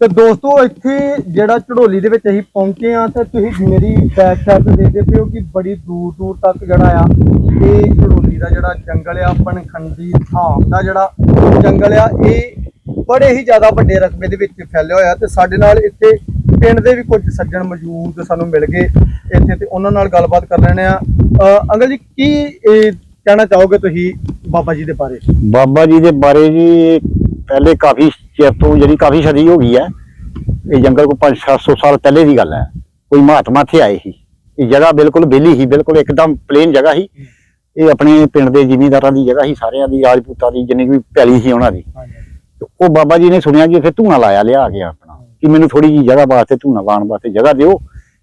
ਤੇ ਦੋਸਤੋ, ਇੱਥੇ ਜਿਹੜਾ ਝੜੋਲੀ ਦੇ ਵਿੱਚ ਅਸੀਂ ਪਹੁੰਚੇ ਆ ਤੇ ਤੁਸੀਂ ਮੇਰੀ ਬੈਕ ਸਾਈਡ ਤੇ ਦੇਖਦੇ ਪਿਓ ਕਿ ਬੜੀ ਦੂਰ ਦੂਰ ਤੱਕ ਜਿਹੜਾ ਆ, ਇਹ ਝੜੋਲੀ ਦਾ ਜਿਹੜਾ ਜੰਗਲ ਆ ਪਨਖੰਡੀ ਥਾਮ ਦਾ ਜਿਹੜਾ ਜੰਗਲ ਆ, ਇਹ ਬੜੇ ਹੀ ਜ਼ਿਆਦਾ ਵੱਡੇ ਰਕਬੇ ਦੇ ਵਿੱਚ ਫੈਲਿਆ ਹੋਇਆ ਤੇ ਸਾਡੇ ਨਾਲ ਇੱਥੇ ਪਿੰਡ ਦੇ ਵੀ ਕੁਝ ਸੱਜਣ ਮੌਜੂਦ ਸਾਨੂੰ ਮਿਲ ਗਏ ਇੱਥੇ ਤੇ ਉਹਨਾਂ ਨਾਲ ਗੱਲਬਾਤ ਕਰ ਲੈਣੇ ਆ ਅਹ ਅੰਕਲ ਜੀ, ਕੀ, ਇਹ ਕਹਿਣਾ ਚਾਹੋਗੇ ਤੁਸੀਂ ਬਾਬਾ ਜੀ ਦੇ ਬਾਰੇ? ਬਾਬਾ ਜੀ ਦੇ ਬਾਰੇ ਜੀ, ਪਹਿਲੇ ਕਾਫੀ ਚਿਰ ਤੋਂ ਜਿਹੜੀ ਕਾਫੀ ਸਦੀ ਹੋ ਗਈ ਹੈ ਇਹ ਜੰਗਲ ਕੋ 5-700 ਸਾਲ ਪਹਿਲੇ ਦੀ ਗੱਲ ਹੈ। ਕੋਈ ਮਹਾਤਮਾ ਇੱਥੇ ਆਏ ਸੀ। ਇਹ ਜਗ੍ਹਾ ਬਿਲਕੁਲ ਵਿਹਲੀ ਸੀ ਬਿਲਕੁਲ ਇੱਕਦਮ ਪਲੇਨ ਜਗ੍ਹਾ ਸੀ। ਇਹ ਆਪਣੇ ਪਿੰਡ ਦੇ ਜ਼ਿਮੀਂਦਾਰਾਂ ਦੀ ਜਗ੍ਹਾ ਸੀ ਸਾਰਿਆਂ ਦੀ ਰਾਜਪੂਤਾਂ ਦੀ ਜਿੰਨੀ ਵੀ ਪੈਲੀ ਸੀ ਉਹਨਾਂ ਦੀ। ਉਹ ਬਾਬਾ ਜੀ ਨੇ ਸੁਣਿਆ ਕਿ ਇੱਥੇ ਧੂਣਾ ਲਾਇਆ ਲਿਆ ਕੇ ਆਪਣਾ। ਕਿ ਮੈਨੂੰ ਥੋੜੀ ਜੀ ਜਗ੍ਹਾ ਵਾਸਤੇ ਧੂਣਾ ਲਾਉਣ ਵਾਸਤੇ ਜਗ੍ਹਾ ਦਿਓ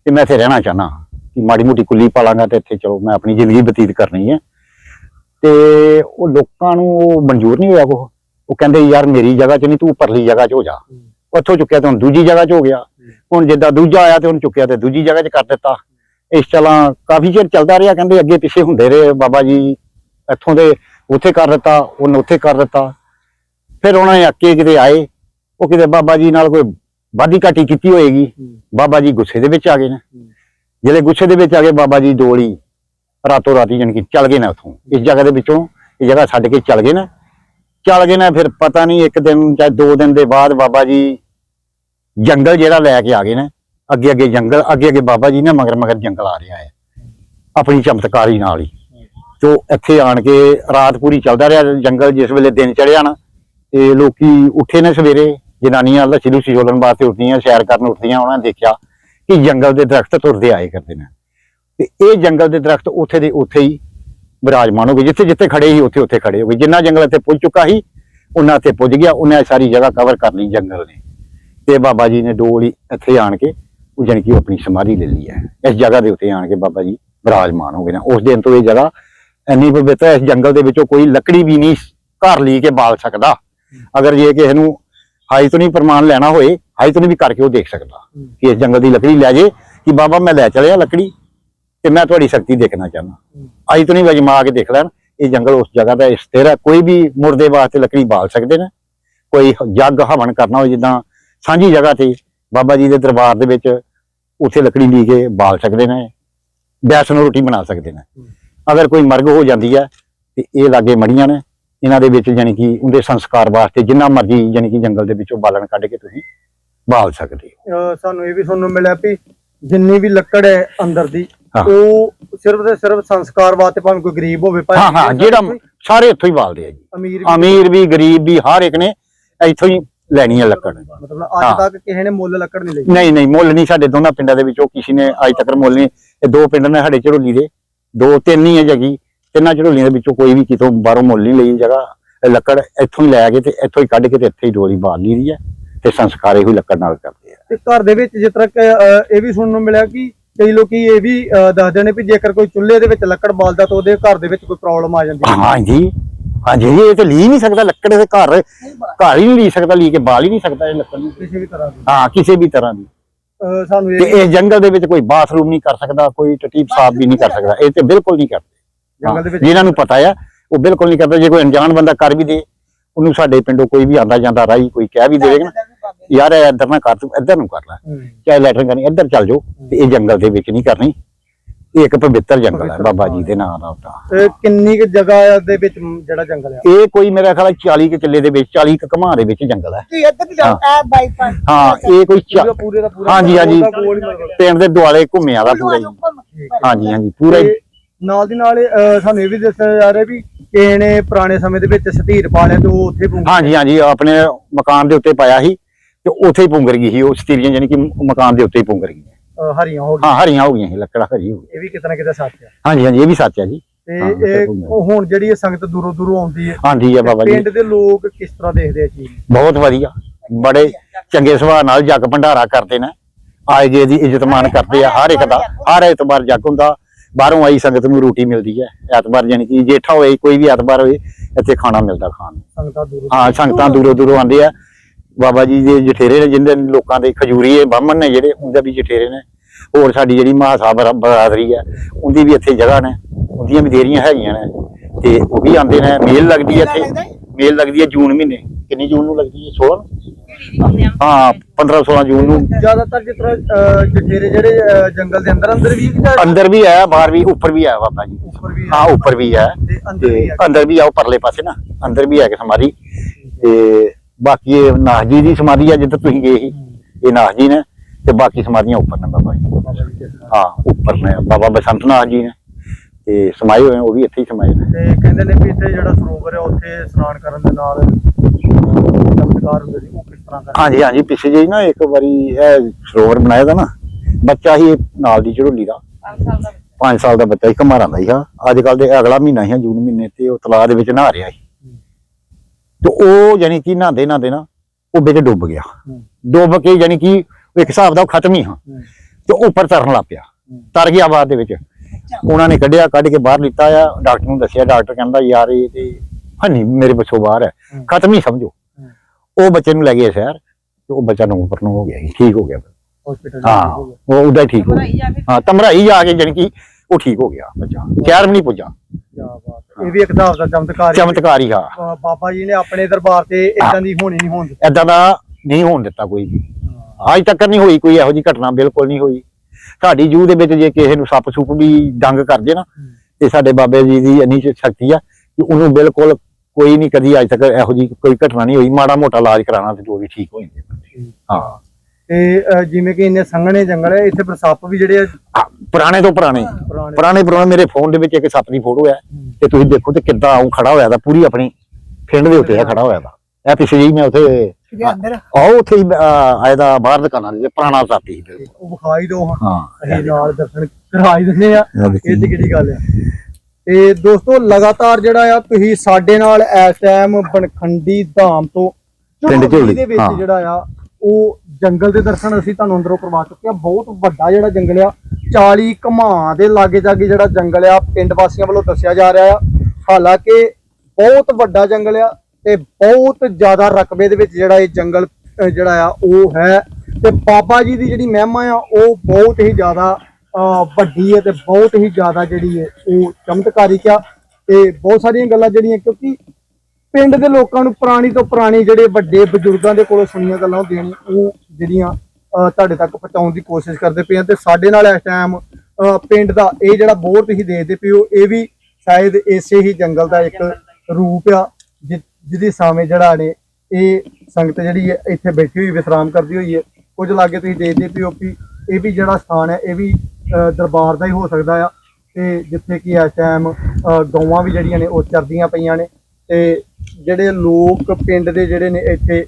ਤੇ ਮੈਂ ਇੱਥੇ ਰਹਿਣਾ ਚਾਹਨਾ ਕਿ ਮਾੜੀ ਮੋਟੀ ਕੁੱਲੀ ਪਾਲਾਂਗਾ ਤੇ ਇੱਥੇ ਚਲੋ ਮੈਂ ਆਪਣੀ ਜ਼ਿੰਦਗੀ ਬਤੀਤ ਕਰਨੀ ਹੈ। ਤੇ ਉਹ ਲੋਕਾਂ ਨੂੰ ਉਹ ਮਨਜ਼ੂਰ ਨਹੀਂ ਹੋਇਆ ਉਹ ਉਹ ਕਹਿੰਦੇ ਯਾਰ ਮੇਰੀ ਜਗ੍ਹਾ 'ਚ ਨਹੀਂ ਤੂੰ ਪਰਲੀ ਜਗ੍ਹਾ 'ਚ ਹੋ ਜਾ। ਉੱਥੋਂ ਚੁੱਕਿਆ ਤੇ ਹੁਣ ਦੂਜੀ ਜਗ੍ਹਾ 'ਚ ਹੋ ਗਿਆ। ਹੁਣ ਜਿੱਦਾਂ ਦੂਜਾ ਆਇਆ ਤੇ ਉਹਨੂੰ ਚੁੱਕਿਆ ਤੇ ਦੂਜੀ ਜਗ੍ਹਾ 'ਚ ਕਰ ਦਿੱਤਾ। ਇਸ ਤਰ੍ਹਾਂ ਕਾਫੀ ਚਿਰ ਚੱਲਦਾ ਰਿਹਾ ਕਹਿੰਦੇ ਅੱਗੇ ਪਿੱਛੇ ਹੁੰਦੇ ਰਹੇ ਬਾਬਾ ਜੀ। ਇੱਥੋਂ ਦੇ ਉੱਥੇ ਕਰ ਦਿੱਤਾ ਉਹਨੇ ਉੱਥੇ ਕਰ ਦਿੱਤਾ। ਫਿਰ ਉਹਨਾਂ ਨੇ ਅੱਕੇ ਕਿਤੇ ਆਏ ਉਹ ਕਿਤੇ ਬਾਬਾ ਜੀ ਨਾਲ ਕੋਈ ਵਾਢੀ ਘਾਟੀ ਕੀਤੀ ਹੋਏਗੀ। ਬਾਬਾ ਜੀ ਗੁੱਸੇ ਦੇ ਵਿੱਚ ਆ ਗਏ ਨੇ। ਜਿਹੜੇ ਗੁੱਸੇ ਦੇ ਵਿੱਚ ਆ ਗਏ ਬਾਬਾ ਜੀ ਡੋਲੀ ਰਾਤੋਂ ਰਾਤੀ ਜਾਣੀ ਕਿ ਚੱਲ ਗਏ ਨਾ ਉਥੋਂ। ਇਸ ਜਗ੍ਹਾ ਦੇ ਵਿੱਚੋਂ ਇਹ ਜਗ੍ਹਾ ਛੱਡ ਕੇ ਚੱਲ ਗਏ ਨਾ। ਚੱਲ ਗਏ ਨਾ, ਫਿਰ ਪਤਾ ਨਹੀਂ, ਇੱਕ ਦਿਨ ਜਾਂ ਦੋ ਦਿਨ ਦੇ ਬਾਅਦ ਬਾਬਾ ਜੀ ਜੰਗਲ ਜਿਹੜਾ ਲੈ ਕੇ ਆ ਗਏ ਨੇ, ਅੱਗੇ ਅੱਗੇ ਜੰਗਲ, ਅੱਗੇ ਅੱਗੇ ਬਾਬਾ ਜੀ ਨੇ ਮਗਰ ਮਗਰ ਜੰਗਲ ਆ ਰਿਹਾ ਹੈ, ਆਪਣੀ ਚਮਤਕਾਰੀ ਨਾਲ ਹੀ। ਤੋਂ ਇੱਥੇ ਆਣ ਕੇ ਰਾਤ ਪੂਰੀ ਚੱਲਦਾ ਰਿਹਾ, ਜੰਗਲ ਜਿਸ ਵੇਲੇ ਦਿਨ ਚੜਿਆ ਨਾ, ਤੇ ਲੋਕੀ ਉੱਠੇ ਨੇ ਸਵੇਰੇ, ਜਨਾਨੀਆਂ ਲੱਸੀ ਲੁੱਸੀ ਛੋਲਣ ਵਾਸਤੇ ਉੱਠਦੀਆਂ, ਸੈਰ ਕਰਨ ਉੱਠਦੀਆਂ, ਉਹਨਾਂ ਨੇ ਦੇਖਿਆ ਕਿ ਜੰਗਲ ਦੇ ਦਰਖਤ ਤੁਰਦੇ ਆਏ ਕਰਦੇ ਨੇ। ਤੇ ਇਹ ਜੰਗਲ ਦੇ ਦਰਖਤ ਉੱਥੇ ਦੇ ਉੱਥੇ ਹੀ ਵਿਰਾਜਮਾਨ ਹੋ ਗਏ, ਜਿੱਥੇ ਜਿੱਥੇ ਖੜੇ ਸੀ, ਉੱਥੇ ਉੱਥੇ ਖੜੇ ਹੋ ਗਏ। ਜਿੰਨਾ ਜੰਗਲ ਇੱਥੇ ਪੁੱਜ ਚੁੱਕਾ ਸੀ, ਉਹਨਾਂ ਤੇ ਪੁੱਜ ਗਿਆ, ਉਹਨੇ ਇਹ ਸਾਰੀ ਜਗ੍ਹਾ ਕਵਰ ਕਰ ਲਈ ਜੰਗਲ ਨੇ। ਤੇ ਬਾਬਾ ਜੀ ਨੇ ਡੋਲ ਹੀ ਇੱਥੇ ਆਣ ਕੇ, ਉਹ ਜਾਣੀ ਕਿ ਉਹ ਆਪਣੀ ਸਮਾਧੀ ਲੈ ਲਈ ਹੈ। ਇਸ ਜਗ੍ਹਾ ਦੇ ਉੱਤੇ ਆਣ ਕੇ ਬਾਬਾ ਜੀ ਵਿਰਾਜਮਾਨ ਹੋ ਗਏ ਨੇ। ਉਸ ਦਿਨ ਤੋਂ ਇਹ ਜਗ੍ਹਾ ਇੰਨੀ ਪਵਿੱਤਰ ਹੈ, ਇਸ ਜੰਗਲ ਦੇ ਵਿੱਚੋਂ ਕੋਈ ਲੱਕੜੀ ਵੀ ਨਹੀਂ ਘਰ ਲਈ ਕੇ ਬਾਲ ਸਕਦਾ। ਅਗਰ ਜੇ ਕਿਸੇ ਨੂੰ ਹਾਈ ਤੋਂ ਨਹੀਂ ਪ੍ਰਮਾਣ ਲੈਣਾ ਹੋਏ ਹਾਈ ਤੋਂ ਨਹੀਂ ਵੀ ਕਰਕੇ ਉਹ ਦੇਖ ਸਕਦਾ ਕਿ ਇਸ ਜੰਗਲ ਦੀ ਲੱਕੜੀ ਲੈ ਜੇ, ਕਿ ਬਾਬਾ ਮੈਂ ਲੈ ਚਲਿਆ ਲੱਕੜੀ। ਤੇ ਮੈਂ ਤੁਹਾਡੀ ਸ਼ਕਤੀ ਦੇਖਣਾ ਚਾਹੁੰਦਾ। ਅੱਜ ਤੋਂ ਨਹੀਂ ਵਜਮਾ ਕੇ ਦੇਖ ਲੈਣ, ਇਹ ਜੰਗਲ ਉਸ ਜਗ੍ਹਾ ਦਾ ਸਥਿਰ ਕੋਈ ਵੀ ਮੁਰਦੇ ਵਾਸਤੇ ਲੱਕੜੀ ਬਾਲ ਸਕਦੇ ਨੇ। ਕੋਈ ਜੱਗ ਹਵਨ ਕਰਨਾ ਹੋਵੇ ਜਿੱਦਾਂ ਸਾਂਝੀ ਜਗ੍ਹਾ ਤੇ ਬਾਬਾ ਜੀ ਦੇ ਦਰਬਾਰ ਦੇ ਵਿੱਚ ਉੱਥੇ ਲੱਕੜੀ ਲੀ ਕੇ ਬਾਲ ਸਕਦੇ ਨੇ ਬੈਸਨ ਰੋਟੀ ਬਣਾ ਸਕਦੇ ਨੇ। ਅਗਰ ਕੋਈ ਮਰਗ ਹੋ ਜਾਂਦੀ ਹੈ ਤੇ ਇਹ ਲਾਗੇ ਮੜੀਆਂ ਨੇ, ਇਹਨਾਂ ਦੇ ਵਿੱਚ ਯਾਨੀ ਕਿ ਉਹਦੇ ਸੰਸਕਾਰ ਵਾਸਤੇ ਜਿੰਨਾ ਮਰਜ਼ੀ ਯਾਨੀ ਕਿ ਜੰਗਲ ਦੇ ਵਿੱਚੋਂ ਬਾਲਣ ਕੱਢ ਕੇ ਤੁਸੀਂ ਬਾਲ ਸਕਦੇ ਹੋ। ਸਾਨੂੰ ਇਹ ਵੀ ਸੁਣਨ ਨੂੰ ਮਿਲਿਆ ਵੀ ਜਿੰਨੀ ਵੀ ਲੱਕੜ ਹੈ ਅੰਦਰ ਦੀ ਹਾਂ। ਉਹ ਸਿਰਫ ਤੇ ਸਿਰਫ ਸੰਸਕਾਰ ਵਾਸਤੇ ਭਾਵੇਂ ਕੋਈ ਗਰੀਬ ਹੋਵੇ ਭਾਵੇਂ ਹਾਂ ਹਾਂ ਕੋਈ ਜਿਹੜਾ ਸਾਰੇ ਇੱਥੋਂ ਹੀ ਬਾਲਦੇ ਆ ਜੀ। ਅਮੀਰ ਵੀ ਅਮੀਰ ਵੀ ਗਰੀਬ ਵੀ ਹਰ ਇੱਕ ਨੇ ਇੱਥੋਂ ਹੀ ਲੈਣੀ ਹੈ ਲੱਕੜ। ਮਤਲਬ ਹਾਂ। ਅੱਜ ਤੱਕ ਕਿਸੇ ਨੇ ਮੁੱਲ ਲੱਕੜ ਨਹੀਂ ਲਈ। ਨਹੀਂ ਨਹੀਂ ਮੁੱਲ ਨਹੀਂ ਸਾਡੇ ਦੋਨਾਂ ਪਿੰਡਾਂ ਦੇ ਵਿੱਚੋਂ ਕਿਸੇ ਨੇ ਅੱਜ ਤੱਕ ਮੁੱਲ ਨਹੀਂ। ਇਹ ਦੋ ਪਿੰਡ ਨੇ ਸਾਡੇ ਝੜੋਲੀ ਦੇ। ਦੋ ਤਿੰਨ ਹੀ ਹੈ ਜਗੀ। ਤਿੰਨਾਂ ਝੜੋਲੀਆਂ ਦੇ ਵਿੱਚੋਂ ਕੋਈ ਵੀ ਕਿਤੋਂ ਬਾਹਰੋਂ ਮੁੱਲ ਨਹੀਂ ਲਈ ਜਗ੍ਹਾ। ਇਹ ਲੱਕੜ ਇੱਥੋਂ ਹੀ ਲੈ ਕੇ ਤੇ ਇੱਥੋਂ ਹੀ ਕੱਢ ਕੇ ਤੇ ਇੱਥੇ ਹੀ ਡੋਰੀ ਬਾਲ ਲਈ ਦੀ ਹੈ ਤੇ ਸੰਸਕਾਰ ਇਹੋ ਹੀ ਲੱਕੜ ਨਾਲ ਕਰਦੇ ਆ। ਤੇ ਘਰ ਦੇ ਵਿੱਚ ਜਿਸ ਤਰ੍ਹਾਂ ਕਿ, ਅਹ, ਇਹ ਵੀ ਸੁਣਨ ਨੂੰ ਮਿਲਿਆ ਕਿ ਕਈ ਲੋਕੀ ਇਹ ਵੀ ਦੱਸਦੇ ਨੇ ਵੀ ਜੇਕਰ ਕੋਈ ਚੁੱਲ੍ਹੇ ਦੇ ਵਿੱਚ ਲੱਕੜ ਬਾਲਦਾ ਤਾਂ ਉਹਦੇ ਘਰ ਦੇ ਵਿੱਚ ਕੋਈ ਪ੍ਰੋਬਲਮ ਆ ਜਾਂਦੀ ਹੈ। ਹਾਂਜੀ। ਹਾਂਜੀ ਇਹ ਤੇ ਲੀ ਨਹੀਂ ਸਕਦਾ ਲੱਕੜ ਦੇ ਘਰ ਘਰ ਹੀ ਨਹੀਂ ਲੀ ਸਕਦਾ ਲੀ ਕੇ ਬਾਲ ਹੀ ਨਹੀਂ ਸਕਦਾ ਇਹ ਲੱਕੜ ਨੂੰ। ਕਿਸੇ ਵੀ ਤਰ੍ਹਾਂ ਦੀ। ਹਾਂ ਕਿਸੇ ਵੀ ਤਰ੍ਹਾਂ ਦੀ। ਸਾਨੂੰ ਤੇ ਇਹ ਜੰਗਲ ਦੇ ਵਿੱਚ ਕੋਈ ਬਾਥਰੂਮ ਨਹੀਂ ਕਰ ਸਕਦਾ ਕੋਈ ਟਟੀਪ ਸਾਫ਼ ਵੀ ਨਹੀਂ ਕਰ ਸਕਦਾ ਇਹ ਤੇ ਬਿਲਕੁਲ ਨਹੀਂ ਕਰਦੇ। ਜੰਗਲ ਦੇ ਵਿੱਚ ਜਿਹਨਾਂ ਨੂੰ ਪਤਾ ਆ ਉਹ ਬਿਲਕੁਲ ਨਹੀਂ ਕਰਦਾ। ਜੇ ਕੋਈ ਅਣਜਾਣ ਬੰਦਾ ਕਰ ਵੀ ਦੇ ਉਹਨੂੰ ਸਾਡੇ ਪਿੰਡੋਂ ਕੋਈ ਵੀ ਆਂਦਾ ਜਾਂਦਾ ਰਾਈ ਕੋਈ ਕਹਿ ਵੀ ਦੇਵੇਗਾ ਯਾਰ ਇੱਧਰ ਨਾ ਕਰ ਤੂੰ ਇੱਧਰ ਨੂੰ ਕਰ ਲੈ। ਹੂੰ। ਚਾਹੇ ਲੈਟਰ ਕਰਨੀ ਇੱਧਰ ਚੱਲ ਜਾਓ। ਤੇ ਇਹ ਜੰਗਲ ਦੇ ਵਿੱਚ ਨਹੀਂ ਕਰਨੀ। ਇਹ ਇੱਕ ਪਵਿੱਤਰ ਜੰਗਲ ਹੈ ਬਾਬਾ ਜੀ ਦੇ ਨਾਮ ਦਾ ਉਹਦਾ। ਤੇ ਕਿੰਨੀ ਕੁ ਜਗ੍ਹਾ ਦੇ ਵਿੱਚ ਜਿਹੜਾ ਜੰਗਲ ਆ? ਇਹ ਕੋਈ ਮੇਰਾ ਖਿਆਲ ਹੈ 40 ਕੇ ਕਿੱਲੇ ਦੇ ਵਿੱਚ 40 ਕੁ ਘਮਾਂ ਦੇ ਵਿੱਚ ਜੰਗਲ ਹੈ। ਤੁਸੀਂ ਇੱਧਰ ਵੀ ਜਾਓ ਆ ਬਾਈਪਾਸ ਹਾਂ ਇਹ ਕੋਈ ਪੂਰਾ ਪੂਰੇ ਦਾ ਪੂਰਾ ਹਾਂਜੀ ਹਾਂਜੀ। ਹੀ ਪਿੰਡ ਦੇ ਦੁਆਲੇ ਘੁੰਮਿਆ ਦਾ ਪੂਰਾ ਹੀ। ਹਾਂਜੀ ਹਾਂਜੀ ਪੂਰਾ ਹੀ। ਤੇ ਨਾਲ ਦੀ ਨਾਲ ਸਾਨੂੰ ਇਹ ਵੀ ਦੱਸਿਆ ਜਾ ਰਿਹਾ ਵੀ ਕਿਸੇ ਨੇ ਪੁਰਾਣੇ ਸਮੇਂ ਦੇ ਵਿੱਚ ਸਤੀਰ ਪਾ ਲਿਆ ਤੇ ਉਹ ਉੱਥੇ ਹਾਂਜੀ ਹਾਂਜੀ ਆਪਣੇ ਮਕਾਨ ਦੇ ਉੱਤੇ ਪਾਇਆ ਸੀ। ਤੇ ਉੱਥੇ ਹੀ ਪੁੰਗਰ ਗਈ ਸੀ ਉਹ ਸਤੀਰੀਆਂ ਯਾਨੀ ਕਿ ਮਕਾਨ ਦੇ ਉੱਤੇ ਹੀ ਪੁੰਗਰ ਗਈਆਂ। ਅਹ, ਹਰੀਆਂ ਹੋ ਗਈਆਂ? ਹਾਂ ਹਰੀਆਂ ਹੋ ਗਈਆਂ ਸੀ ਲੱਕੜਾਂ ਹਰੀ ਹੋ ਗਈ ਇਹ ਵੀ ਕਿਤੇ ਨਾ ਕਿਤੇ ਸੱਚ ਹੈ ਹਾਂਜੀ ਹਾਂਜੀ ਇਹ ਵੀ ਸੱਚ ਹੈ ਜੀ। ਤੇ ਇਹ ਬਿਲਕੁਲ। ਉਹ ਹੁਣ ਜਿਹੜੀ ਇਹ ਸੰਗਤ ਦੂਰੋਂ ਦੂਰੋਂ ਆਉਂਦੀ ਹੈ ਹਾਂਜੀ ਆ ਬਾਬਾ ਜੀ। ਪਿੰਡ ਦੇ ਲੋਕ ਕਿਸ ਤਰ੍ਹਾਂ ਦੇਖਦੇ ਆ ਚੀਜ਼? ਨੂੰ? ਬਹੁਤ ਵਧੀਆ। ਬੜੇ ਚੰਗੇ ਸੁਭਾਅ ਨਾਲ ਜੱਗ ਭੰਡਾਰਾ ਕਰਦੇ ਨੇ। ਆਏ ਗਏ ਦੀ ਇੱਜ਼ਤ ਮਾਨ ਕਰਦੇ ਆ ਹਰ ਇੱਕ ਦਾ ਹਰ ਐਤਵਾਰ ਜੱਗ ਹੁੰਦਾ। ਬਾਹਰੋਂ ਆਈ ਸੰਗਤ ਨੂੰ ਰੋਟੀ ਮਿਲਦੀ ਹੈ। ਐਤਵਾਰ ਯਾਨੀ ਕਿ ਜੇਠਾ ਹੋਏ ਕੋਈ ਵੀ ਐਤਵਾਰ ਹੋਏ ਇੱਥੇ ਖਾਣਾ ਮਿਲਦਾ ਖਾਣ ਨੂੰ। ਸੰਗਤਾਂ ਦੂਰੋਂ ਹਾਂ ਸੰਗਤਾਂ ਦੂਰੋਂ ਦੂਰੋਂ ਆਉਂਦੇ ਆ ਬਾਬਾ ਜੀ ਦੇ ਜਠੇਰੇ ਨੇ ਜਿੰਦੇ ਲੋਕਾਂ ਦੇ ਖਜੂਰੀਏ ਬਾਹਮਣ ਨੇ ਜਿਹੜੇ ਉਹਦੇ ਵੀ ਜਠੇਰੇ ਨੇ। ਹੋਰ ਸਾਡੀ ਜਿਹੜੀ ਮਹਾਸਾ ਬਰਾ- ਬਰਾਦਰੀ ਹੈ ਉਹਦੀ ਵੀ ਇੱਥੇ ਜਗ੍ਹਾ ਨੇ ਉਹਦੀਆਂ ਵੀ ਦੇਰੀਆਂ ਹੈਗੀਆਂ ਨੇ। ਤੇ ਉਹ ਵੀ ਆਉਂਦੇ ਨੇ ਮੇਲ ਲੱਗਦੀ ਹੈ ਇੱਥੇ। ਮੇਲ ਲੱਗਦੀ ਹੈ ਜੂਨ ਮਹੀਨੇ। ਕਿੰਨੀ ਜੂਨ ਨੂੰ ਲੱਗਦੀ ਹੈ 16 ਨੂੰ ਹਾਂ 15 16 ਜੂਨ ਨੂੰ। ਜ਼ਿਆਦਾਤਰ ਜਿਸ ਤਰ੍ਹਾਂ ਜਠੇਰੇ ਜਿਹੜੇ ਜੰਗਲ ਦੇ ਅੰਦਰ ਅੰਦਰ ਵੀ ਅੰਦਰ ਵੀ ਹੈ ਬਾਹਰ ਵੀ ਉੱਪਰ ਵੀ ਹੈ ਬਾਬਾ ਜੀ। ਉੱਪਰ ਵੀ ਹਾਂ ਉੱਪਰ ਵੀ ਹੈ ਤੇ ਅੰਦਰ ਵੀ ਆ। ਉਹ ਪਰਲੇ ਪਾਸੇ ਨਾ। ਅੰਦਰ ਵੀ ਹੈ ਕਿ ਤੇ ਬਾਕੀ ਇਹ ਨਾਥ ਜੀ ਦੀ ਸਮਾਧੀ ਆ ਜਿੱਥੇ ਤੁਸੀਂ ਗਏ ਸੀ। ਇਹ ਨਾਥ ਜੀ ਨੇ ਤੇ ਬਾਕੀ ਸਮਾਧੀਆਂ ਉੱਪਰ ਨੇ ਬਾਬਾ ਜੀ। ਹਾਂ ਉੱਪਰ ਨੇ। ਬਾਬਾ ਬਸੰਤ ਨਾਥ ਜੀ ਨੇ ਤੇ ਸਮਾਏ ਹੋਏ ਉਹ ਵੀ ਇੱਥੇ ਹੀ ਸਮਾਏ ਨੇ। ਤੇ ਕਹਿੰਦੇ ਨੇ ਵੀ ਇੱਥੇ ਜਿਹੜਾ ਸਰੋਵਰ ਹੈ ਉੱਥੇ ਇਸ਼ਨਾਨ ਕਰਨ ਦੇ ਨਾਲ ਚਮਤਕਾਰ ਹੁੰਦੇ ਸੀ ਉਹ ਕਿਸ ਤਰ੍ਹਾਂ ਕਰਦੇ? ਹਾਂਜੀ ਹਾਂਜੀ ਪਿੱਛੇ ਜਿਹੀ ਨਾ ਇੱਕ ਵਾਰੀ ਇਹ ਸਰੋਵਰ ਬਣਾਇਆ ਦਾ ਨਾ ਬੱਚਾ ਹੀ ਨਾਲ ਦੀ ਝੜੋਲੀ ਦਾ। 5 ਸਾਲ ਦਾ ਬੱਚਾ। ਹੀ ਘਮਾਰਾਂ ਦਾ ਹੀ ਆ। ਅੱਜ ਕੱਲ ਦੇ ਅਗਲਾ ਮਹੀਨਾ ਹੀ ਜੂਨ ਮਹੀਨੇ ਤੇ ਉਹ ਤਲਾਅ ਦੇ ਵਿੱਚ ਨਹਾ ਰਿਹਾ ਸੀ। ਤੇ ਉਹ ਯਾਨੀ ਕਿ ਨਹਾਉਂਦੇ ਨਹਾਉਂਦੇ ਨਾ ਉਹ ਵਿੱਚ ਡੁੱਬ ਗਿਆ। ਡੁੱਬ ਕੇ ਯਾਨੀ ਕਿ ਇੱਕ ਹਿਸਾਬ ਦਾ ਉਹ ਖਤਮ ਹੀ ਹਾਂ। ਤੇ ਉੱਪਰ ਤਰਨ ਲੱਗ ਪਿਆ। ਤਰ ਗਿਆ ਬਾਅਦ ਦੇ ਵਿੱਚ। ਉਹਨਾਂ ਨੇ ਕੱਢਿਆ ਕੱਢ ਕੇ ਬਾਹਰ ਲਿੱਤਾ ਆ। ਡਾਕਟਰ ਨੂੰ ਦੱਸਿਆ ਡਾਕਟਰ ਕਹਿੰਦਾ ਯਾਰ ਇਹ ਤੇ ਹਨੀ ਮੇਰੇ ਬੱਚੋਂ ਬਾਹਰ ਹੈ। ਖਤਮ ਹੀ ਸਮਝੋ। ਉਹ ਬੱਚੇ ਨੂੰ ਲੈ ਗਏ ਸ਼ਹਿਰ ਤੇ ਉਹ ਬੱਚਾ ਨੂੰ ਉੱਪਰ ਨੂੰ ਹੋ ਗਿਆ ਠੀਕ ਹੋ ਗਿਆ। ਹਸਪੀਟਲ ਹਾਂ ਉਹ ਉਹਦਾ ਠੀਕ ਹੋ ਗਿਆ। ਹਾਂ ਤਮਰਾਈ ਜਾ ਕੇ ਜਾਣੀ ਕਿ ਉਹ ਠੀਕ ਹੋ ਗਿਆ ਬੱਚਾ। ਸ਼ਹਿਰ ਵੀ ਨਹੀਂ ਪੁੱਜਾ। ਇਹ ਵੀ ਇੱਕ ਹਿਸਾਬ ਦਾ ਚਮਤਕਾਰ ਹੀ। ਚਮਤਕਾਰੀ ਹਾਂ। ਅਹ ਬਾਬਾ ਜੀ ਨੇ ਆਪਣੇ ਦਰਬਾਰ ਤੇ ਇਦਾਂ ਦੀ ਹੋਣੀ ਨਹੀਂ ਹੋਣ ਦਿੱਤੀ। ਐਦਾਂ ਦਾ ਨਹੀਂ ਹੋਣ ਦਿੱਤਾ ਕੋਈ ਵੀ। ਅੱਜ ਤੱਕ ਨਹੀਂ ਹੋਈ ਕੋਈ ਇਹੋ ਜੀ ਘਟਨਾ ਬਿਲਕੁਲ ਨਹੀਂ ਹੋਈ। ਸਾਡੀ ਜੂ ਦੇ ਵਿੱਚ ਜੇ ਕਿਸੇ ਨੂੰ ਸੱਪ ਸੁੱਪ ਵੀ ਡੰਗ ਕਰ ਜੇ ਨਾ ਤੇ ਸਾਡੇ ਬਾਬੇ ਜੀ ਦੀ ਇੰਨੀ ਸ਼ਕਤੀ ਆ ਕਿ ਉਹਨੂੰ ਬਿਲਕੁਲ ਕੋਈ ਨਹੀਂ ਕਦੀ ਅੱਜ ਤੱਕ ਇਹੋ ਜੀ ਕੋਈ ਘਟਨਾ ਨਹੀਂ ਹੋਈ। ਮਾੜਾ ਮੋਟਾ ਇਲਾਜ ਕਰਾਣਾ ਤੇ ਜੋ ਵੀ ਠੀਕ ਹੋ ਜਾਂਦੇ। ਹਾਂ। ਤੇ ਜਿਵੇਂ ਕਿ ਇੰਨੇ ਸੰਘਣੇ ਜੰਗਲ ਹੈ ਇੱਥੇ ਪਰ ਸੱਪ ਵੀ ਜਿਹੜੇ ਆ ਹਾਂ, ਪੁਰਾਣੇ ਤੋਂ ਪੁਰਾਣੇ। ਪੁਰਾਣੇ। ਪੁਰਾਣੇ ਮੇਰੇ ਫੋਨ ਦੇ ਵਿੱਚ ਇੱਕ ਸੱਪ ਦੀ ਫੋਟੋ ਹੈ। ਤੇ ਤੁਸੀਂ ਦੇਖੋ ਤੇ ਕਿੱਦਾਂ ਉਹ ਖੜਾ ਹੋਇਆ ਦਾ ਪੂਰੀ ਆਪਣੀ ਫਿੰਡ ਦੇ ਉੱਤੇ ਆ ਖੜਾ ਹੋਇਆ ਦਾ ਇਹ ਪਿੱਛੇ ਜੀ ਮੈਂ ਉੱਥੇ ਆਹ ਉੱਥੇ ਹੀ ਆਏ ਦਾ ਬਾਹਰ ਦੁਕਾਨਾਂ ਦੇ ਪੁਰਾਣਾ ਸਾਥੀ ਸੀ ਬਿਲਕੁਲ। ਉਹ ਵਿਖਾਈ ਦੋ ਹਾਂ ਹਾਂ। ਅਸੀਂ ਨਾਲ ਦਰਸ਼ਨ ਕਰਾ ਹੀ ਦਿੰਦੇ ਆ। ਇਹ ਤੇ ਕਿਹੜੀ ਗੱਲ ਆ। ਤੇ ਦੋਸਤੋ ਲਗਾਤਾਰ ਜਿਹੜਾ ਆ ਤੁਸੀਂ ਸਾਡੇ ਨਾਲ ਇਸ ਟਾਈਮ ਬਨਖੰਡੀ ਧਾਮ ਤੋਂ ਪਿੰਡ ਝੋਲੀ, ਦੇ ਵਿੱਚ ਹਾਂ। ਜਿਹੜਾ ਆ ਉਹ ਜੰਗਲ ਦੇ ਦਰਸ਼ਨ ਅਸੀਂ ਤੁਹਾਨੂੰ ਅੰਦਰੋਂ ਕਰਵਾ ਚੁੱਕੇ ਆ ਬਹੁਤ ਵੱਡਾ ਜਿਹੜਾ ਜੰਗਲ ਆ 40 ਕਮਾ ਦੇ ਲਾਗੇ ਜਾਗੇ ਜਿਹੜਾ ਜੰਗਲ ਆ ਪਿੰਡ ਵਾਸੀਆਂ ਵੱਲੋਂ ਦੱਸਿਆ ਜਾ ਰਿਹਾ ਆ। ਹਾਲਾਂਕਿ ਬਹੁਤ ਵੱਡਾ ਜੰਗਲ ਆ ਤੇ ਬਹੁਤ ਜ਼ਿਆਦਾ ਰਕਬੇ ਦੇ ਵਿੱਚ ਜਿਹੜਾ ਇਹ ਜੰਗਲ ਜਿਹੜਾ ਆ ਉਹ ਹੈ। ਤੇ ਬਾਬਾ ਜੀ ਦੀ ਜਿਹੜੀ ਮਹਿਮਾ ਆ ਉਹ ਬਹੁਤ ਹੀ ਜ਼ਿਆਦਾ ਅਹ, ਵੱਡੀ ਹੈ ਤੇ ਬਹੁਤ ਹੀ ਜ਼ਿਆਦਾ ਜਿਹੜੀ ਹੈ ਉਹ ਚਮਤਕਾਰਿਕ ਆ। ਤੇ ਬਹੁਤ ਸਾਰੀਆਂ ਗੱਲਾਂ ਜਿਹੜੀਆਂ ਕਿਉਂਕਿ ਪਿੰਡ ਦੇ ਲੋਕਾਂ ਨੂੰ ਪੁਰਾਣੀ ਤੋਂ ਪੁਰਾਣੀ ਜਿਹੜੇ ਵੱਡੇ ਬਜ਼ੁਰਗਾਂ ਦੇ ਕੋਲੋਂ ਸੁਣੀਆਂ ਗੱਲਾਂ ਹੁੰਦੀਆਂ ਨੇ, ਉਹ ਜਿਹੜੀਆਂ ਤੁਹਾਡੇ ਤੱਕ ਪਹੁੰਚਾਉਣ ਦੀ ਕੋਸ਼ਿਸ਼ ਕਰਦੇ ਪਏ ਆ ਤੇ ਸਾਡੇ ਨਾਲ ਇਸ ਟਾਈਮ ਪਿੰਡ ਦਾ ਇਹ ਜਿਹੜਾ ਬੋਰ ਤੁਸੀਂ ਦੇਖਦੇ ਪਏ ਹੋ, ਇਹ ਵੀ ਸ਼ਾਇਦ ਇਸੇ ਹੀ ਜੰਗਲ ਦਾ ਇੱਕ ਰੂਪ ਆ, ਜਿ- ਜਿਹਦੇ ਸਾਹਮਣੇ ਜਿਹੜਾ ਨੇ ਇਹ ਸੰਗਤ ਜਿਹੜੀ ਹੈ, ਇੱਥੇ ਬੈਠੀ ਹੋਈ ਵਿਸਰਾਮ ਕਰਦੀ ਹੋਈ ਹੈ। ਕੁਝ ਲਾਗੇ ਤੁਸੀਂ ਦੇਖਦੇ ਪਏ ਹੋ ਕਿ ਇਹ ਵੀ ਜਿਹੜਾ ਸਥਾਨ ਹੈ, ਇਹ ਵੀ ਦਰਬਾਰ ਦਾ ਹੀ ਹੋ ਸਕਦਾ ਆ। ਤੇ ਜਿੱਥੇ ਕਿ ਇਸ ਟਾਈਮ ਗਊਆਂ ਵੀ ਜਿਹੜੀਆਂ ਨੇ, ਉਹ ਚਰਦੀਆਂ ਪਈਆਂ ਨੇ। ਤੇ ਜਿਹੜੇ ਲੋਕ ਪਿੰਡ ਦੇ ਜਿਹੜੇ ਨੇ ਇੱਥੇ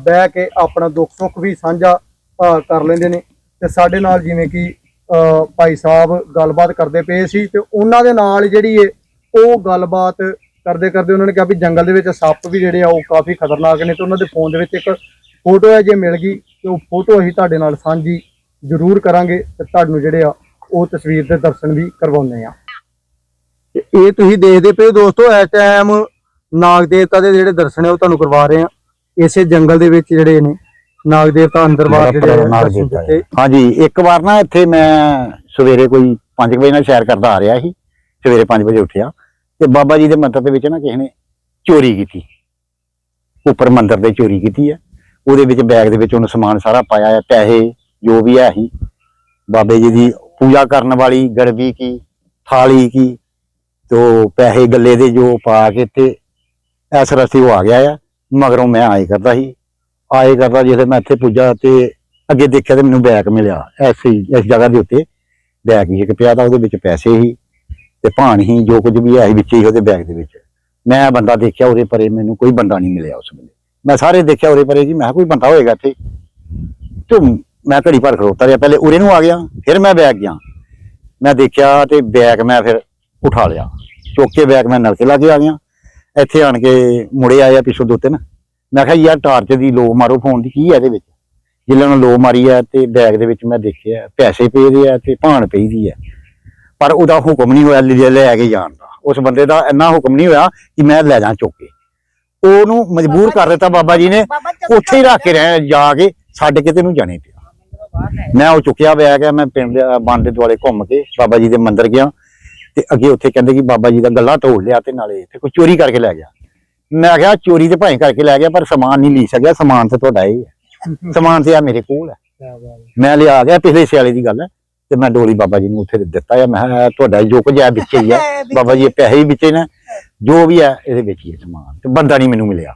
ਬਹਿ ਕੇ ਆਪਣਾ ਦੁੱਖ ਸੁੱਖ ਵੀ ਸਾਂਝਾ ਕਰ ਲੈਂਦੇ ਨੇ। ਤੇ ਸਾਡੇ ਨਾਲ ਜਿਵੇਂ ਕਿ ਭਾਈ ਸਾਹਿਬ ਗੱਲਬਾਤ ਕਰਦੇ ਪਏ ਸੀ ਤੇ ਉਹਨਾਂ ਦੇ ਨਾਲ ਜਿਹੜੀ ਏ ਉਹ ਗੱਲਬਾਤ ਕਰਦੇ ਕਰਦੇ ਉਹਨਾਂ ਨੇ ਕਿਹਾ ਵੀ ਜੰਗਲ ਦੇ ਵਿੱਚ ਸੱਪ ਵੀ ਜਿਹੜੇ ਆ ਉਹ ਕਾਫੀ ਖਤਰਨਾਕ ਨੇ ਤੇ ਉਹਨਾਂ ਦੇ ਫੋਨ ਦੇ ਵਿੱਚ ਇੱਕ ਫੋਟੋ ਹੈ ਜੇ ਮਿਲ ਗਈ ਤੇ ਉਹ ਫੋਟੋ ਅਸੀਂ ਤੁਹਾਡੇ ਨਾਲ ਸਾਂਝੀ ਜ਼ਰੂਰ ਕਰਾਂਗੇ ਤੇ ਤੁਹਾਨੂੰ ਜਿਹੜੇ ਆ ਉਹ ਤਸਵੀਰ ਦੇ ਦਰਸ਼ਨ ਵੀ ਕਰਵਾਉਂਦੇ ਆ ਤੇ ਇਹ ਤੁਸੀਂ ਦੇਖਦੇ ਪਏ ਦੋਸਤੋ, ਇਸ ਟਾਈਮ ਨਾਗ ਦੇਵਤਾ ਦੇ ਜਿਹੜੇ ਦਰਸ਼ਨ ਹੈ ਉਹ ਤੁਹਾਨੂੰ ਕਰਵਾ ਰਹੇ ਆ। ਇਸੇ ਜੰਗਲ ਦੇ ਵਿੱਚ ਜਿਹੜੇ ਨੇ ਨਾਗ ਦੇਵਤਾ ਜਿਹੜੇ ਨਾਗ ਦਰਸ਼ਨ ਦੇਵਤਾ ਦਿੱਤੇ। ਹਾਂਜੀ ਇੱਕ ਵਾਰ ਨਾ ਇੱਥੇ ਮੈਂ ਸਵੇਰੇ ਕੋਈ 5 ਵਜੇ ਨਾਲ ਸੈਰ ਕਰਦਾ ਆ ਰਿਹਾ ਸੀ। ਸਵੇਰੇ 5 ਵਜੇ ਉੱਠਿਆ। ਤੇ ਬਾਬਾ ਜੀ ਦੇ ਮੰਦਰ ਦੇ ਵਿੱਚ ਨਾ ਕਿਸੇ ਨੇ ਚੋਰੀ ਕੀਤੀ। ਉੱਪਰ ਮੰਦਰ ਦੇ ਚੋਰੀ ਕੀਤੀ ਹੈ ਉਹਦੇ ਵਿੱਚ ਬੈਗ ਦੇ ਵਿੱਚ ਉਹਨੇ ਸਮਾਨ ਸਾਰਾ ਪਾਇਆ ਹੈ ਪੈਸੇ ਜੋ ਵੀ ਹੈ ਸੀ। ਬਾਬੇ ਜੀ ਦੀ ਪੂਜਾ ਕਰਨ ਵਾਲੀ ਗੜਬੀ ਕੀ ਥਾਲੀ ਕੀ ਤੋ ਪੈਸੇ ਗੱਲੇ ਦੇ ਜੋ ਪਾ ਕੇ ਤੇ ਇਸ ਰਸਤੇ ਉਹ ਆ ਗਿਆ ਆ, ਮਗਰੋਂ ਮੈਂ ਆਏ ਕਰਦਾ ਸੀ। ਆਏ ਕਰਦਾ ਜਦੋਂ ਮੈਂ ਇੱਥੇ ਪੁੱਜਾ ਤੇ ਅੱਗੇ ਦੇਖਿਆ ਤੇ ਮੈਨੂੰ ਬੈਗ ਮਿਲਿਆ। ਐਸੀ ਇਸ ਜਗ੍ਹਾ ਦੇ ਉੱਤੇ ਬੈਗ ਹੀ ਇੱਕ ਪਿਆ ਤਾਂ ਉਹਦੇ ਵਿੱਚ ਪੈਸੇ ਹੀ ਤੇ ਭਾਣ ਹੀ, ਜੋ ਕੁਝ ਵੀ ਹੈ ਸੀ ਵਿੱਚ ਹੀ ਉਹਦੇ ਬੈਗ ਦੇ ਵਿੱਚ। ਮੈਂ ਬੰਦਾ ਦੇਖਿਆ ਉਹਦੇ ਪਰੇ ਮੈਨੂੰ ਕੋਈ ਬੰਦਾ ਨਹੀਂ ਮਿਲਿਆ ਉਸ ਵੇਲੇ। ਮੈਂ ਸਾਰੇ ਦੇਖਿਆ ਉਹਦੇ ਪਰੇ ਜੀ, ਮੈਂ ਕਿਹਾ ਕੋਈ ਬੰਦਾ ਹੋਏਗਾ ਇੱਥੇ। ਤੇ ਮੈਂ ਘੜੀ ਭਰ ਖਲੋਤਾ ਰਿਹਾ, ਪਹਿਲੇ ਉਰੇ ਨੂੰ ਆ ਗਿਆ, ਫਿਰ ਮੈਂ ਬੈਗ ਗਿਆ। ਮੈਂ ਦੇਖਿਆ ਤੇ ਬੈਗ ਮੈਂ ਫਿਰ ਉਠਾ ਲਿਆ। ਚੁੱਕ ਕੇ ਬੈਗ ਮੈਂ ਨਲਕੇ ਲਾ ਕੇ ਆ ਗਿਆ। ਇੱਥੇ ਆਣ ਕੇ ਮੁੜੇ ਆਇਆ ਪਿੱਛੋਂ ਦੋ ਤਿੰਨ। ਮੈਂ ਕਿਹਾ ਯਾਰ ਟਾਰਚ ਦੀ ਲੋ ਮਾਰੋ ਫੋਨ ਦੀ ਕੀ ਹੈ ਇਹਦੇ ਵਿੱਚ? ਜਿੱਲੇ ਨੂੰ ਲੋ ਮਾਰੀ ਹੈ ਤੇ ਬੈਗ ਦੇ ਵਿੱਚ ਮੈਂ ਦੇਖਿਆ ਪੈਸੇ ਪਏ ਦੇ ਆ ਤੇ ਭਾਣ ਪਈ ਦੀ ਹੈ ਪਰ ਉਹਦਾ ਹੁਕਮ ਨਹੀਂ ਹੋਇਆ ਲੈ ਲੈ ਕੇ ਜਾਣ ਦਾ। ਉਸ ਬੰਦੇ ਦਾ ਇੰਨਾ ਹੁਕਮ ਨਹੀਂ ਹੋਇਆ ਕਿ ਮੈਂ ਲੈ ਜਾ ਚੁੱਕ ਕੇ। ਉਹਨੂੰ ਮਜਬੂਰ ਕਰ ਦਿੱਤਾ ਬਾਬਾ ਜੀ ਨੇ ਉੱਥੇ ਹੀ ਰੱਖ ਕੇ ਰਹਿ ਜਾ ਕੇ ਛੱਡ ਕੇ ਤੈਨੂੰ ਜਾਣੇ ਪਿਆ। ਮੈਂ ਉਹ ਚੁੱਕਿਆ ਬੈਗ ਹੈ ਮੈਂ ਪਿੰਡ ਦੇ ਦੇ ਦੁਆਲੇ ਘੁੰਮ ਕੇ ਬਾਬਾ ਜੀ ਦੇ ਮੰਦਿਰ ਗਿਆ। ਤੇ ਅੱਗੇ ਉੱਥੇ ਕਹਿੰਦੇ ਕਿ ਬਾਬਾ ਜੀ ਦਾ ਗੱਲਾ ਤੋੜ ਲਿਆ ਤੇ ਨਾਲੇ ਇੱਥੇ ਕੋਈ ਚੋਰੀ ਕਰਕੇ ਲੈ ਗਿਆ। ਮੈਂ ਕਿਹਾ ਚੋਰੀ ਤੇ ਭਾਵੇਂ ਕਰਕੇ ਲੈ ਗਿਆ ਪਰ ਸਮਾਨ ਨਹੀਂ ਲਈ ਸਕਿਆ ਸਮਾਨ ਤੇ ਤੁਹਾਡਾ ਹੀ। ਹੈ ਸਮਾਨ ਤੇ ਆ ਮੇਰੇ ਕੋਲ ਹੈ। ਮੈਂ ਲਿਆ ਗਿਆ ਪਿਛਲੇ ਸਿਆਲੇ ਦੀ ਗੱਲ ਹੈ ਤੇ ਮੈਂ ਡੋਲੀ ਬਾਬਾ ਜੀ ਨੂੰ ਉੱਥੇ ਦਿੱਤਾ ਹੈ ਮੈਂ ਕਿਹਾ ਇਹ ਤੁਹਾਡਾ ਜੋ ਕੁਝ ਹੈ ਵਿੱਚ ਹੀ ਹੈ। ਬਾਬਾ ਜੀ ਇਹ ਪੈਸੇ ਵੀ ਵਿੱਚੇ ਨੇ। ਜੋ ਵੀ ਹੈ ਇਹਦੇ ਵਿੱਚ ਹੀ ਹੈ ਸਮਾਨ। ਤੇ ਬੰਦਾ ਨਹੀਂ ਮੈਨੂੰ ਮਿਲਿਆ।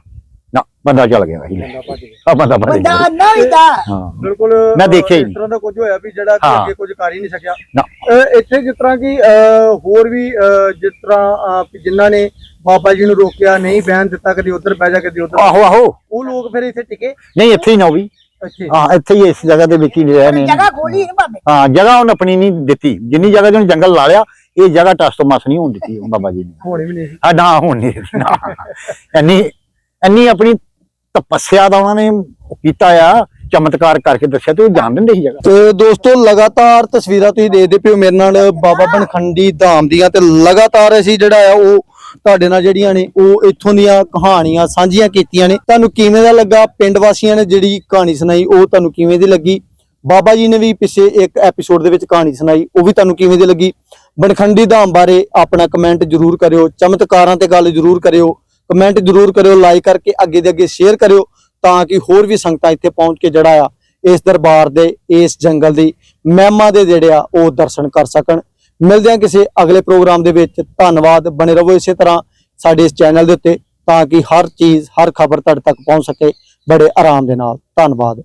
ਬੰਦਾ ਚਲ ਗਿਆ ਵਹੀ ਆ ਬੰਦਾ ਭੱਜ ਬੰਦਾ ਗਿਆ। ਨਹੀਂ ਦਾ ਹਾਂ ਬਿਲਕੁਲ ਮੈਂ ਦੇਖਿਆ ਹੀ ਇਸ ਨਹੀਂ। ਤਰ੍ਹਾਂ ਦਾ ਕੁਝ ਹੋਇਆ ਵੀ ਜਿਹੜਾ ਕਿ ਹਾਂ। ਅੱਗੇ ਕੁਝ ਕਰ ਹੀ ਨਹੀਂ ਸਕਿਆ। ਨਾ। ਅਹ ਇੱਥੇ ਜਿਸ ਤਰ੍ਹਾਂ ਕਿ ਅਹ ਹੋਰ ਵੀ ਅਹ ਜਿਸ ਤਰ੍ਹਾਂ ਅਹ ਵੀ ਜਿਨ੍ਹਾਂ ਨੇ ਬਾਬਾ ਜੀ ਨੂੰ ਰੋਕਿਆ ਨਹੀਂ ਬਹਿਣ ਦਿੱਤਾ ਕਦੀ ਉਧਰ ਬਹਿ ਜਾ ਕਦੀ ਉਧਰ ਆਹੋ ਆਹੋ। ਉਹ ਲੋਕ ਫਿਰ ਇੱਥੇ ਟਿਕੇ। ਨਹੀਂ ਇੱਥੇ ਹੀ ਨਾ ਉਹ ਵੀ। ਅੱਛੇ। ਹਾਂ ਇੱਥੇ ਹੀ ਇਸ ਜਗ੍ਹਾ ਦੇ ਵਿੱਚ ਹੀ ਰਹੇ ਨੇ। ਜਗ੍ਹਾ ਖੋਲੀ ਹੈ ਬਾਬੇ ਹਾਂ ਜਗ੍ਹਾ ਉਹਨੇ ਆਪਣੀ ਨਹੀਂ ਦਿੱਤੀ। ਜਿੰਨੀ ਜਗ੍ਹਾ ਜਿਹਨੂੰ ਜੰਗਲ ਲਾ ਲਿਆ ਇਹ ਜਗ੍ਹਾ ਟਸ ਤੋਂ ਮਸ ਨਹੀਂ ਹੋਣ ਦਿੱਤੀ ਬਾਬਾ ਜੀ ਨੇ। ਹੋਣੀ ਵੀ ਨਹੀਂ ਸੀ। ਆ ਨਾ ਹੋਣ ਨਹੀਂ ਨਾ। ਇੰਨੀ ਇੰਨੀ ਆਪਣੀ ਤਪੱਸਿਆ ਦਾ ਉਹਨਾਂ ਨੇ ਕੀਤਾ ਆ, ਚਮਤਕਾਰ ਕਰਕੇ ਦੱਸਿਆ ਤੇ ਉਹ ਜਾਣ ਦਿੰਦੇ ਸੀ ਜਗ੍ਹਾ। ਤੇ ਦੋਸਤੋ, ਲਗਾਤਾਰ ਤਸਵੀਰਾਂ ਤੁਸੀਂ ਦੇਖਦੇ ਪਿਓ ਮੇਰੇ ਨਾਲ ਬਾਬਾ ਬਨਖੰਡੀ ਧਾਮ ਦੀਆਂ ਤੇ ਲਗਾਤਾਰ ਅਸੀਂ ਜਿਹੜਾ ਆ ਉਹ ਤੁਹਾਡੇ ਨਾਲ ਜਿਹੜੀਆਂ ਨੇ, ਉਹ ਇੱਥੋਂ ਦੀਆਂ ਕਹਾਣੀਆਂ ਸਾਂਝੀਆਂ ਕੀਤੀਆਂ ਨੇ। ਤੁਹਾਨੂੰ ਕਿਵੇਂ ਦਾ ਲੱਗਾ? ਪਿੰਡ ਵਾਸੀਆਂ ਨੇ ਜਿਹੜੀ ਕਹਾਣੀ ਸੁਣਾਈ, ਉਹ ਤੁਹਾਨੂੰ ਕਿਵੇਂ ਦੀ ਲੱਗੀ? ਬਾਬਾ ਜੀ ਨੇ ਵੀ ਪਿੱਛੇ ਇੱਕ ਐਪੀਸੋਡ ਦੇ ਵਿੱਚ ਕਹਾਣੀ ਸੁਣਾਈ, ਉਹ ਵੀ ਤੁਹਾਨੂੰ ਕਿਵੇਂ ਦੀ ਲੱਗੀ? ਬਨਖੰਡੀ ਧਾਮ ਬਾਰੇ ਆਪਣਾ ਕਮੈਂਟ ਜਰੂਰ ਕਰਿਓ, ਚਮਤਕਾਰਾਂ ਤੇ ਗੱਲ ਜਰੂਰ ਕਰਿਓ। ਕਮੈਂਟ ਜਰੂਰ ਕਰਿਓ ਲਾਈਕ ਕਰਕੇ ਅੱਗੇ ਦੇ ਅੱਗੇ ਸ਼ੇਅਰ ਕਰਿਓ ਤਾਂ ਕਿ ਹੋਰ ਵੀ ਸੰਗਤਾਂ ਇੱਥੇ ਪਹੁੰਚ ਕੇ ਜਿਹੜਾ ਆ ਇਸ ਦਰਬਾਰ ਦੇ, ਇਸ ਜੰਗਲ ਦੀ ਮਹਿਮਾ ਦੇ ਜਿਹੜੇ ਆ ਉਹ ਦਰਸ਼ਨ ਕਰ ਸਕਣ। ਮਿਲਦੇ ਹਾਂ ਕਿਸੇ ਅਗਲੇ ਪ੍ਰੋਗਰਾਮ ਦੇ ਵਿੱਚ। ਧੰਨਵਾਦ। ਬਣੇ ਰਹੋ ਇਸੇ ਤਰ੍ਹਾਂ ਸਾਡੇ ਇਸ ਚੈਨਲ ਦੇ ਉੱਤੇ ਤਾਂ ਕਿ ਹਰ ਚੀਜ਼, ਹਰ ਖਬਰ ਤੁਹਾਡੇ ਤੱਕ ਪਹੁੰਚ ਸਕੇ ਬੜੇ ਆਰਾਮ ਦੇ ਨਾਲ। ਧੰਨਵਾਦ।